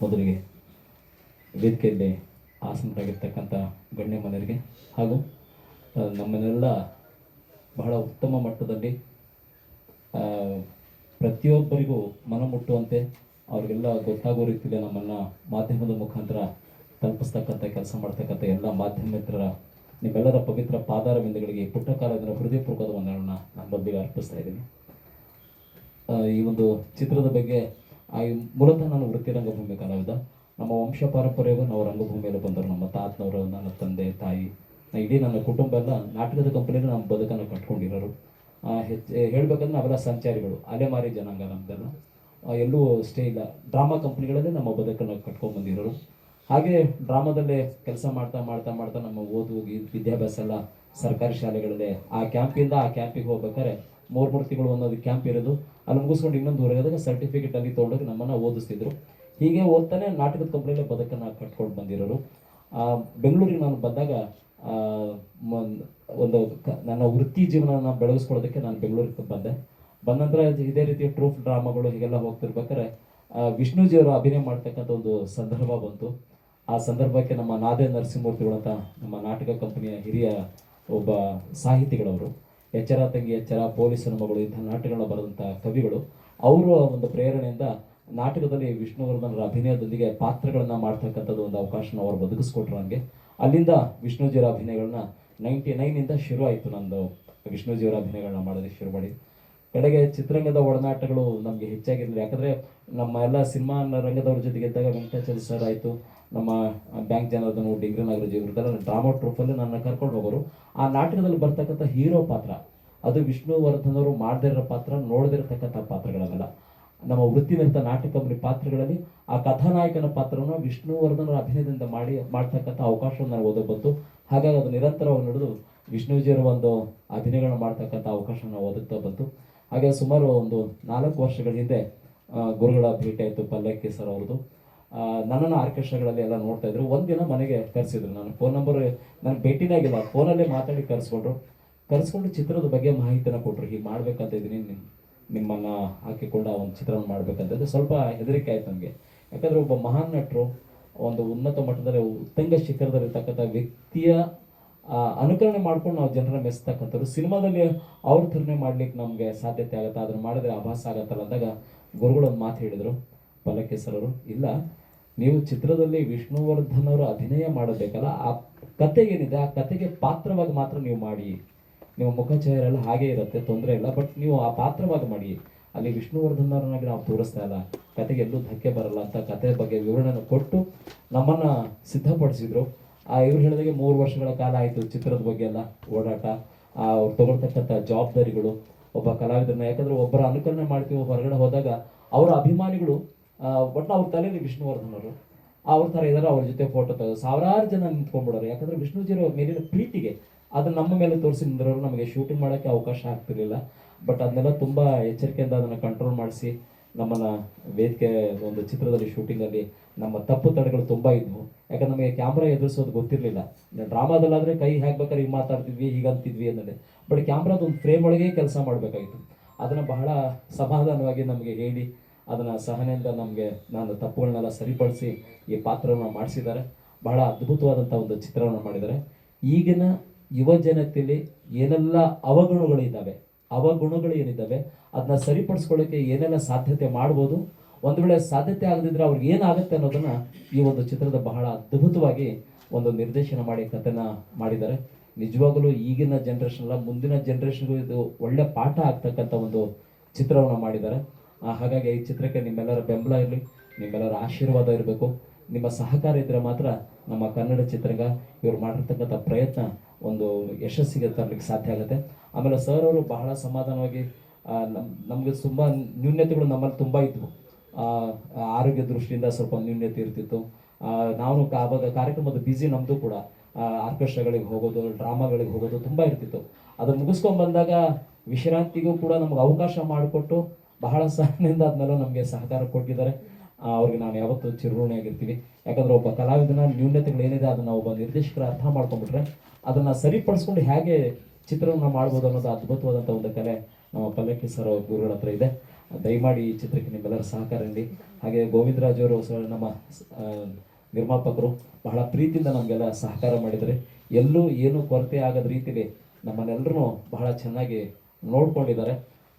ಮೊದಲಿಗೆ ವೇದಿಕೆಯಲ್ಲಿ ಆಸನರಾಗಿರ್ತಕ್ಕಂಥ ಗಣ್ಯ ಮನೆಯರಿಗೆ ಹಾಗೂ ನಮ್ಮನ್ನೆಲ್ಲ ಬಹಳ ಉತ್ತಮ ಮಟ್ಟದಲ್ಲಿ ಪ್ರತಿಯೊಬ್ಬರಿಗೂ ಮನ ಮುಟ್ಟುವಂತೆ ಅವರಿಗೆಲ್ಲ ಗೊತ್ತಾಗೋ ರೀತಿಯಲ್ಲಿ ನಮ್ಮನ್ನು ಮಾಧ್ಯಮದ ಮುಖಾಂತರ ತಲುಪಿಸ್ತಕ್ಕಂಥ ಕೆಲಸ ಮಾಡ್ತಕ್ಕಂಥ ಎಲ್ಲ ಮಾಧ್ಯಮ ಮಿತ್ರರ ನಿಮ್ಮೆಲ್ಲರ ಪವಿತ್ರ ಪಾದಾರ ಬಿಂದುಗಳಿಗೆ ಪುಟ್ಟ ಕಾಲದಿಂದ ಹೃದಯಪೂರ್ವಕದ ವಂದನೆಗಳನ್ನ ನಾನು ಅರ್ಪಿಸ್ತಾ ಇದ್ದೀನಿ. ಈ ಒಂದು ಚಿತ್ರದ ಬಗ್ಗೆ ಆ, ಮೂಲತಃ ನಾನು ವೃತ್ತಿ ರಂಗಭೂಮಿ ಕಲಾವಿದ. ನಮ್ಮ ವಂಶ ಪಾರಂಪರ್ಯವು ನಾವು ರಂಗಭೂಮಿಯಲ್ಲಿ ಬಂದರು. ನಮ್ಮ ತಾತನವರು ನನ್ನ ತಂದೆ ತಾಯಿ ಇಡೀ ನನ್ನ ಕುಟುಂಬ ಎಲ್ಲ ನಾಟಕದ ಕಂಪನಿಯಲ್ಲಿ ನಮ್ಮ ಬದುಕನ್ನು ಕಟ್ಕೊಂಡಿರೋರು. ಹೆಚ್ಚು ಹೇಳಬೇಕಂದ್ರೆ ನಾವೆಲ್ಲ ಸಂಚಾರಿಗಳು. ಅಲೆಮಾರಿ ಜನಾಂಗ ನಮ್ಮದೆಲ್ಲ ಆ, ಎಲ್ಲೂ ಸ್ಟೇ ಇಲ್ಲ. ಡ್ರಾಮಾ ಕಂಪ್ನಿಗಳಲ್ಲಿ ನಮ್ಮ ಬದುಕನ್ನು ಕಟ್ಕೊಂಡು ಬಂದಿರೋರು. ಹಾಗೆ ಡ್ರಾಮಾದಲ್ಲೇ ಕೆಲಸ ಮಾಡ್ತಾ ಮಾಡ್ತಾ ಮಾಡ್ತಾ ನಮ್ಮ ಓದು ವಿದ್ಯಾಭ್ಯಾಸ ಎಲ್ಲ ಸರ್ಕಾರಿ ಶಾಲೆಗಳಲ್ಲೇ ಆ ಕ್ಯಾಂಪಿಂದ ಆ ಕ್ಯಾಂಪಿಗೆ ಹೋಗ್ಬೇಕಾದ್ರೆ ಮೂರು ಮೂರು ತಿಂಗಳು ಒಂದೊಂದು ಕ್ಯಾಂಪ್ ಇರೋದು. ಅಲ್ಲಿ ಮುಗಿಸ್ಕೊಂಡು ಇನ್ನೊಂದು ಊರಾಗ ಸರ್ಟಿಫಿಕೇಟ್ ಅಲ್ಲಿ ತೊಗೊಂಡೋಗಿ ನಮ್ಮನ್ನು ಓದಿಸ್ತಿದ್ರು. ಹೀಗೆ ಓದ್ತಾನೆ ನಾಟಕದ ಕಂಪ್ನಿಯಲ್ಲೇ ಬದುಕನ್ನು ಕಟ್ಕೊಂಡು ಬಂದಿರೋರು. ಬೆಂಗಳೂರಿಗೆ ನಾನು ಬಂದಾಗ ಒಂದು ನನ್ನ ವೃತ್ತಿ ಜೀವನನ ಬೆಳಗಿಸ್ಕೊಳ್ಳೋದಕ್ಕೆ ನಾನು ಬೆಂಗಳೂರಿಗೆ ಬಂದೆ. ಬಂದ ನಂತರ ಇದೇ ರೀತಿ ಟ್ರೂಫ್ ಡ್ರಾಮಾಗಳು ಹೀಗೆಲ್ಲ ಹೋಗ್ತಿರ್ಬೇಕಾದ್ರೆ ವಿಷ್ಣುಜಿಯವರು ಅಭಿನಯ ಮಾಡ್ತಕ್ಕಂಥ ಒಂದು ಸಂದರ್ಭ ಬಂತು. ಆ ಸಂದರ್ಭಕ್ಕೆ ನಮ್ಮ ನಾದೇ ನರಸಿಂಹಮೂರ್ತಿಗಳಂತ ನಮ್ಮ ನಾಟಕ ಕಂಪನಿಯ ಹಿರಿಯ ಒಬ್ಬ ಸಾಹಿತಿಗಳವರು. ಎಚ್ಚರ ತಂಗಿ, ಎಚ್ಚರ ಪೊಲೀಸನ ಮಗಳು ಇಂಥ ನಾಟಕಗಳನ್ನ ಬರೆದಂಥ ಕವಿಗಳು, ಅವರ ಒಂದು ಪ್ರೇರಣೆಯಿಂದ ನಾಟಕದಲ್ಲಿ ವಿಷ್ಣುವರ್ಧನರ ಅಭಿನಯದೊಂದಿಗೆ ಪಾತ್ರಗಳನ್ನ ಮಾಡ್ತಕ್ಕಂಥದ್ದು ಒಂದು ಅವಕಾಶನ ಅವರು ಬದುಕಿಸ್ಕೊಟ್ರು ನನಗೆ ಅಲ್ಲಿಂದ ವಿಷ್ಣುಜಿಯವರ ಅಭಿನಯಗಳನ್ನ ನೈಂಟಿ ನೈನಿಂದ ಶುರು ಆಯಿತು ನಂದು ವಿಷ್ಣುಜಿಯವರ ಅಭಿನಯಗಳನ್ನ ಮಾಡೋದಕ್ಕೆ ಶುರು ಮಾಡಿ. ಕಡೆಗೆ ಚಿತ್ರರಂಗದ ಒಡನಾಟಗಳು ನಮಗೆ ಹೆಚ್ಚಾಗಿರಲಿಲ್ಲ. ಯಾಕಂದರೆ ನಮ್ಮ ಎಲ್ಲ ಸಿನಿಮಾ ರಂಗದವ್ರ ಜೊತೆಗೆ ಇದ್ದಾಗ ವೆಂಕಟಾಚಾರ್ಯ ಸರ್ ಆಯಿತು. ನಮ್ಮ ಬ್ಯಾಂಕ್ ಜನಾರ್ದನ್ ಡಿಗ್ರಿ ನಾಗರಾಜ್ ಇವ್ರದ್ದೆಲ್ಲ ಡ್ರಾಮಾ ಟ್ರೂಫಲ್ಲಿ ನನ್ನ ಕರ್ಕೊಂಡು ಹೋಗೋರು. ಆ ನಾಟಕದಲ್ಲಿ ಬರ್ತಕ್ಕಂಥ ಹೀರೋ ಪಾತ್ರ, ಅದು ವಿಷ್ಣುವರ್ಧನ್ ಅವರು ಮಾಡದಿರೋ ಪಾತ್ರ, ನೋಡದಿರತಕ್ಕಂಥ ಪಾತ್ರಗಳಲ್ಲ ನಮ್ಮ ವೃತ್ತಿನಿರತ ನಾಟಕ ಪಾತ್ರಗಳಲ್ಲಿ ಆ ಕಥಾನಾಯಕನ ಪಾತ್ರವನ್ನು ವಿಷ್ಣುವರ್ಧನರ ಅಭಿನಯದಿಂದ ಮಾಡಿ, ಮಾಡ್ತಕ್ಕಂಥ ಅವಕಾಶವನ್ನು ನಾನು ಬಂತು. ಹಾಗಾಗಿ ಅದು ನಿರಂತರವಾಗಿ ನಡೆದು ವಿಷ್ಣುಜಿಯವರ ಒಂದು ಅಭಿನಯಗಳನ್ನು ಮಾಡ್ತಕ್ಕಂಥ ಅವಕಾಶವನ್ನು ಓದುತ್ತಾ ಬಂತು. ಹಾಗೆ ಸುಮಾರು ಒಂದು ನಾಲ್ಕು ವರ್ಷಗಳ ಹಿಂದೆ ಗುರುಗಳ ಭೇಟಿ ಆಯಿತು ಪಲ್ಲಕ್ಕಿ ಸರ್ ಅವ್ರದ್ದು. ನನ್ನನ್ನು ಆರ್ಕೆಸ್ಟ್ರಾಗಳಲ್ಲಿ ಎಲ್ಲ ನೋಡ್ತಾ ಇದ್ರು. ಒಂದಿನ ಮನೆಗೆ ಕರೆಸಿದ್ರು ನಾನು ಫೋನ್ ನಂಬರ್ ನನಗೆ ಭೇಟಿನೇ ಆಗಿಲ್ಲ. ಫೋನಲ್ಲೇ ಮಾತಾಡಿ ಕರೆಸ್ಕೊಂಡ್ರು ಕರೆಸ್ಕೊಂಡು ಚಿತ್ರದ ಬಗ್ಗೆ ಮಾಹಿತಿನ ಕೊಟ್ಟರು ಹೀಗೆ ಮಾಡ್ಬೇಕಂತ ಇದ್ದೀನಿ. ನಿಮ್, ನಿಮ್ಮನ್ನು ಹಾಕಿಕೊಂಡು ಆ ಒಂದು ಚಿತ್ರವನ್ನು ಮಾಡ್ಬೇಕಂತಂದ್ರೆ ಸ್ವಲ್ಪ ಹೆದರಿಕೆ ಆಯ್ತು ನನಗೆ. ಯಾಕಂದರೆ ಒಬ್ಬ ಮಹಾನ್ ನಟರು, ಒಂದು ಉನ್ನತ ಮಟ್ಟದಲ್ಲಿ ಉತ್ತಂಗ ಶಿಖರದಲ್ಲಿರ್ತಕ್ಕಂಥ ವ್ಯಕ್ತಿಯ ಅನುಕರಣೆ ಮಾಡ್ಕೊಂಡು ನಾವು ಜನರನ್ನ ಮೆಸ್ತಕ್ಕಂಥವ್ರು ಸಿನಿಮಾದಲ್ಲಿ ಅವ್ರ ಥರನೇ ಮಾಡ್ಲಿಕ್ಕೆ ನಮಗೆ ಸಾಧ್ಯತೆ ಆಗುತ್ತೆ. ಅದನ್ನು ಮಾಡಿದ್ರೆ ಆಭಾಸ ಆಗತ್ತಲ್ಲ ಅಂದಾಗ ಗುರುಗಳೊಂದು ಮಾತು ಹೇಳಿದರು. ಪಲ್ಲಕ್ಕಿ ಇಲ್ಲ ನೀವು ಚಿತ್ರದಲ್ಲಿ ವಿಷ್ಣುವರ್ಧನ್ ಅವರು ಅಭಿನಯ ಮಾಡಬೇಕಲ್ಲ, ಆ ಕತೆ ಏನಿದೆ ಆ ಕತೆಗೆ ಪಾತ್ರವಾಗಿ ಮಾತ್ರ ನೀವು ಮಾಡಿ. ನಿಮ್ಮ ಮುಖಚಹರೆ ಎಲ್ಲ ಹಾಗೆ ಇರುತ್ತೆ, ತೊಂದರೆ ಇಲ್ಲ, ಬಟ್ ನೀವು ಆ ಪಾತ್ರವಾಗಿ ಮಾಡಿ. ಅಲ್ಲಿ ವಿಷ್ಣುವರ್ಧನ್ ಅವರನ್ನಾಗಿ ನಾವು ತೋರಿಸ್ತಾ ಇಲ್ಲ. ಕತೆಗೆ ಎಲ್ಲೂ ಧಕ್ಕೆ ಬರಲ್ಲ ಅಂತ ಕತೆ ಬಗ್ಗೆ ವಿವರಣೆಯನ್ನು ಕೊಟ್ಟು ನಮ್ಮನ್ನ ಸಿದ್ಧಪಡಿಸಿದ್ರು. ಆ ಇವ್ರು ಹೇಳಿದಾಗೆ ಮೂರು ವರ್ಷಗಳ ಕಾಲ ಆಯಿತು ಚಿತ್ರದ ಬಗ್ಗೆ ಎಲ್ಲ ಓಡಾಟ. ಅವ್ರು ತಗೊಳ್ತಕ್ಕಂಥ ಜವಾಬ್ದಾರಿಗಳು, ಒಬ್ಬ ಕಲಾವಿದರನ್ನ, ಯಾಕಂದ್ರೆ ಒಬ್ಬರ ಅನುಕರಣೆ ಮಾಡ್ತೀವಿ ಹೊರಗಡೆ ಹೋದಾಗ ಅವರ ಅಭಿಮಾನಿಗಳು ಒಟ್ಟು ಅವ್ರ ತಲೆಯಲ್ಲಿ ವಿಷ್ಣುವರ್ಧನ್ ಅವರು ಥರ ಇದ್ದಾರೆ, ಅವ್ರ ಜೊತೆ ಫೋಟೋ ತೆಗೆದು ಸಾವಿರಾರು ಜನ ನಿಂತ್ಕೊಂಡ್ಬಿಡೋರು. ಯಾಕಂದ್ರೆ ವಿಷ್ಣುಜಿರೋ ಮೇಲಿನ ಪ್ರೀತಿಗೆ ಅದನ್ನ ನಮ್ಮ ಮೇಲೆ ತೋರಿಸಿ ನಿಂದಿರೋರು ನಮಗೆ ಶೂಟಿಂಗ್ ಮಾಡೋಕ್ಕೆ ಅವಕಾಶ ಆಗ್ತಿರಲಿಲ್ಲ. ಬಟ್ ಅದನ್ನೆಲ್ಲ ತುಂಬ ಎಚ್ಚರಿಕೆಯಿಂದ ಅದನ್ನು ಕಂಟ್ರೋಲ್ ಮಾಡಿಸಿ ನಮ್ಮನ್ನ ವೇದಿಕೆ ಒಂದು ಚಿತ್ರದಲ್ಲಿ ಶೂಟಿಂಗಲ್ಲಿ ನಮ್ಮ ತಪ್ಪು ತಡೆಗಳು ತುಂಬ ಇದ್ವು. ಯಾಕಂದ್ರೆ ನಮಗೆ ಕ್ಯಾಮ್ರಾ ಎದುರಿಸೋದು ಗೊತ್ತಿರಲಿಲ್ಲ. ಡ್ರಾಮಾದಲ್ಲಾದರೆ ಕೈ ಹಾಕ್ಬೇಕಾದ್ರೆ ಈಗ ಮಾತಾಡ್ತಿದ್ವಿ ಹೀಗಂತಿದ್ವಿ ಅನ್ನೋದೇ. ಬಟ್ ಕ್ಯಾಮ್ರಾದ ಒಂದು ಫ್ರೇಮ್ ಒಳಗೆ ಕೆಲಸ ಮಾಡಬೇಕಾಗಿತ್ತು. ಅದನ್ನು ಬಹಳ ಸಮಾಧಾನವಾಗಿ ನಮಗೆ ಹೇಳಿ ಅದನ್ನು ಸಹನೆಯಿಂದ ನಮಗೆ ನಾನು ತಪ್ಪುಗಳನ್ನೆಲ್ಲ ಸರಿಪಡಿಸಿ ಈ ಪಾತ್ರವನ್ನು ಮಾಡಿಸಿದ್ದಾರೆ. ಬಹಳ ಅದ್ಭುತವಾದಂಥ ಒಂದು ಚಿತ್ರವನ್ನು ಮಾಡಿದ್ದಾರೆ. ಈಗಿನ ಯುವ ಜನತೆಯಲ್ಲಿ ಏನೆಲ್ಲ ಅವಗುಣಗಳಿದ್ದಾವೆ ಅವಗುಣಗಳು ಏನಿದ್ದಾವೆ, ಅದನ್ನ ಸರಿಪಡಿಸ್ಕೊಳ್ಳೋಕೆ ಏನೆಲ್ಲ ಸಾಧ್ಯತೆ ಮಾಡ್ಬೋದು, ಒಂದು ವೇಳೆ ಸಾಧ್ಯತೆ ಆಗದಿದ್ರೆ ಅವ್ರಿಗೆ ಏನಾಗುತ್ತೆ ಅನ್ನೋದನ್ನ ಈ ಒಂದು ಚಿತ್ರದ ಬಹಳ ಅದ್ಭುತವಾಗಿ ಒಂದು ನಿರ್ದೇಶನ ಮಾಡಿ, ಕಥೆನ ಮಾಡಿದ್ದಾರೆ. ನಿಜವಾಗಲೂ ಈಗಿನ ಜನ್ರೇಷನ್ ಅಲ್ಲ, ಮುಂದಿನ ಜನ್ರೇಷನ್ಗೂ ಇದು ಒಳ್ಳೆ ಪಾಠ ಆಗ್ತಕ್ಕಂಥ ಒಂದು ಚಿತ್ರವನ್ನು ಮಾಡಿದ್ದಾರೆ. ಹಾಗಾಗಿ ಈ ಚಿತ್ರಕ್ಕೆ ನಿಮ್ಮೆಲ್ಲರ ಬೆಂಬಲ ಇರಲಿ, ನಿಮ್ಮೆಲ್ಲರ ಆಶೀರ್ವಾದ ಇರಬೇಕು. ನಿಮ್ಮ ಸಹಕಾರ ಇದ್ದರೆ ಮಾತ್ರ ನಮ್ಮ ಕನ್ನಡ ಚಿತ್ರರಂಗ ಇವ್ರು ಮಾಡಿರ್ತಕ್ಕಂಥ ಪ್ರಯತ್ನ ಒಂದು ಯಶಸ್ಸಿಗೆ ತರಲಿಕ್ಕೆ ಸಾಧ್ಯ ಆಗುತ್ತೆ. ಆಮೇಲೆ ಸರ್ ಅವರು ಬಹಳ ಸಮಾಧಾನವಾಗಿ ನಮಗೆ ತುಂಬ ನ್ಯೂನ್ಯತೆಗಳು ನಮ್ಮಲ್ಲಿ ತುಂಬ ಇದ್ವು. ಆರೋಗ್ಯ ದೃಷ್ಟಿಯಿಂದ ಸ್ವಲ್ಪ ನ್ಯೂನ್ಯತೆ ಇರ್ತಿತ್ತು. ನಾವು ಆವಾಗ ಕಾರ್ಯಕ್ರಮದ ಬ್ಯುಸಿ ನಮ್ಮದು ಕೂಡ. ಆರ್ಕೆಸ್ಟ್ರಾಗಳಿಗೆ ಹೋಗೋದು, ಡ್ರಾಮಾಗಳಿಗೆ ಹೋಗೋದು ತುಂಬ ಇರ್ತಿತ್ತು. ಅದನ್ನು ಮುಗಿಸ್ಕೊಂಡು ಬಂದಾಗ ವಿಶ್ರಾಂತಿಗೂ ಕೂಡ ನಮ್ಗೆ ಅವಕಾಶ ಮಾಡಿಕೊಟ್ಟು ಬಹಳ ಸಣ್ಣದಿಂದ ಅದನ್ನೆಲ್ಲ ನಮಗೆ ಸಹಕಾರ ಕೊಟ್ಟಿದ್ದಾರೆ. ಅವ್ರಿಗೆ ನಾವು ಯಾವತ್ತೂ ಚಿರಋಣಿಯಾಗಿರ್ತೀವಿ ಯಾಕಂದ್ರೆ ಒಬ್ಬ ಕಲಾವಿದನ ನ್ಯೂನ್ಯತೆಗಳು ಏನಿದೆ ಅದನ್ನ ಒಬ್ಬ ನಿರ್ದೇಶಕರ ಅರ್ಥ ಮಾಡ್ಕೊಂಡ್ಬಿಟ್ರೆ ಅದನ್ನ ಸರಿಪಡಿಸ್ಕೊಂಡು ಹೇಗೆ ಚಿತ್ರವನ್ನು ಮಾಡ್ಬೋದು ಅನ್ನೋದು ಅದ್ಭುತವಾದಂಥ ಒಂದು ಕಲೆ ನಮ್ಮ ಪಲ್ಲಕ್ಕಿ ಸರ್ ಗುರುಗಳ ಹತ್ರ ಇದೆ. ದಯಮಾಡಿ ಈ ಚಿತ್ರಕ್ಕೆ ನಿಮ್ಮೆಲ್ಲರ ಸಹಕಾರ ನೀಡಿ. ಹಾಗೆ ಗೋವಿಂದರಾಜ್ ಅವರು ಸಹ ನಮ್ಮ ನಿರ್ಮಾಪಕರು ಬಹಳ ಪ್ರೀತಿಯಿಂದ ನಮಗೆಲ್ಲ ಸಹಕಾರ ಮಾಡಿದ್ದಾರೆ. ಎಲ್ಲೂ ಏನೂ ಕೊರತೆ ಆಗದ ರೀತಿಯಲ್ಲಿ ನಮ್ಮನ್ನೆಲ್ಲರೂ ಬಹಳ ಚೆನ್ನಾಗಿ ನೋಡ್ಕೊಂಡಿದ್ದಾರೆ.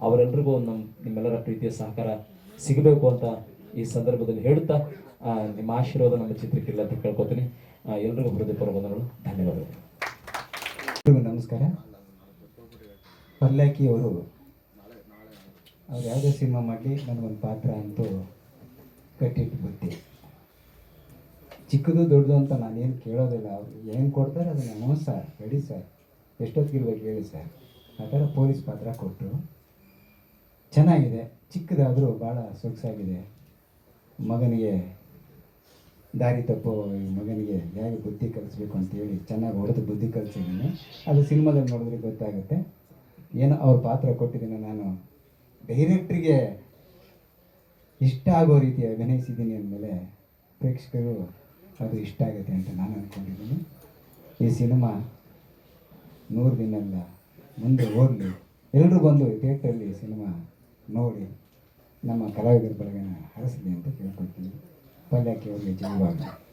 ಅವರೆಲ್ಲರಿಗೂ ನಮ್ಮ ನಿಮ್ಮೆಲ್ಲರ ಪ್ರೀತಿಯ ಸಹಕಾರ ಸಿಗಬೇಕು ಅಂತ ಈ ಸಂದರ್ಭದಲ್ಲಿ ಹೇಳುತ್ತಾ ನಿಮ್ಮ ಆಶೀರ್ವಾದ ನಮ್ಮ ಚಿತ್ರಕ್ಕಿಲ್ಲ ಅಂತ ಕೇಳ್ಕೊತೀನಿ. ಎಲ್ರಿಗೂ ಹೃದಯಪೂರ್ವಕ ವಂದನೆಗಳು. ಧನ್ಯವಾದಗಳು. ನಮಸ್ಕಾರ. ಪಲ್ಲಕ್ಕಿ ಅವರು, ಅವ್ರು ಯಾವುದೇ ಸಿನಿಮಾ ಮಾಡಲಿ ನನಗೊಂದು ಪಾತ್ರ ಅಂತೂ ಕಟ್ಟಿಟ್ಟು ಬುದ್ಧಿ ಚಿಕ್ಕದು ದೊಡ್ಡದು ಅಂತ ನಾನೇನು ಕೇಳೋದಿಲ್ಲ. ಅವ್ರು ಏನು ಕೊಡ್ತಾರೆ ಅದನ್ನು ಹ್ಞೂ ಸರ್ ರೆಡಿ ಸರ್. ಎಷ್ಟೊತ್ತಿಗಿರ್ಬೇಕು ಹೇಳಿ ಸರ್. ಆ ಥರ ಪೊಲೀಸ್ ಪಾತ್ರ ಕೊಟ್ಟರು. ಚೆನ್ನಾಗಿದೆ. ಚಿಕ್ಕದಾದರೂ ಭಾಳ ಸೊಗಸಾಗಿದೆ. ಮಗನಿಗೆ ದಾರಿ ತಪ್ಪು ಮಗನಿಗೆ ಹೇಗೆ ಬುದ್ಧಿ ಕಲಿಸ್ಬೇಕು ಅಂತೇಳಿ ಚೆನ್ನಾಗಿ ಹೊಡೆದು ಬುದ್ಧಿ ಕಲಿಸಿದ್ದೀನಿ. ಅದು ಸಿನಿಮಾದಲ್ಲಿ ನೋಡಿದ್ರೆ ಗೊತ್ತಾಗುತ್ತೆ. ಏನೋ ಅವ್ರ ಪಾತ್ರ ಕೊಟ್ಟಿದ್ದೀನಿ ನಾನು. ಡೈರೆಕ್ಟ್ರಿಗೆ ಇಷ್ಟ ಆಗೋ ರೀತಿ ಅಭಿನಯಿಸಿದ್ದೀನಿ ಅಂದಮೇಲೆ ಪ್ರೇಕ್ಷಕರು ಅದು ಇಷ್ಟ ಆಗುತ್ತೆ ಅಂತ ನಾನು ಅಂದ್ಕೊಂಡಿದ್ದೀನಿ ಈ ಸಿನಿಮಾ ನೂರು ದಿನ ಮುಂದೆ ಹೋಗಲಿ. ಎಲ್ಲರೂ ಬಂದು ಥಿಯೇಟ್ರಲ್ಲಿ ಸಿನಿಮಾ ನೋಡಿ ನಮ್ಮ ಕಲಾವಿದರ ಬಳಗನ ಹರಿಸಲಿ ಅಂತ ಕೇಳ್ಕೊಳ್ತೀನಿ. ಪಲ್ಯಕ್ಕೆ ಹೋಗಿ ಜಯವಾಗಲಿ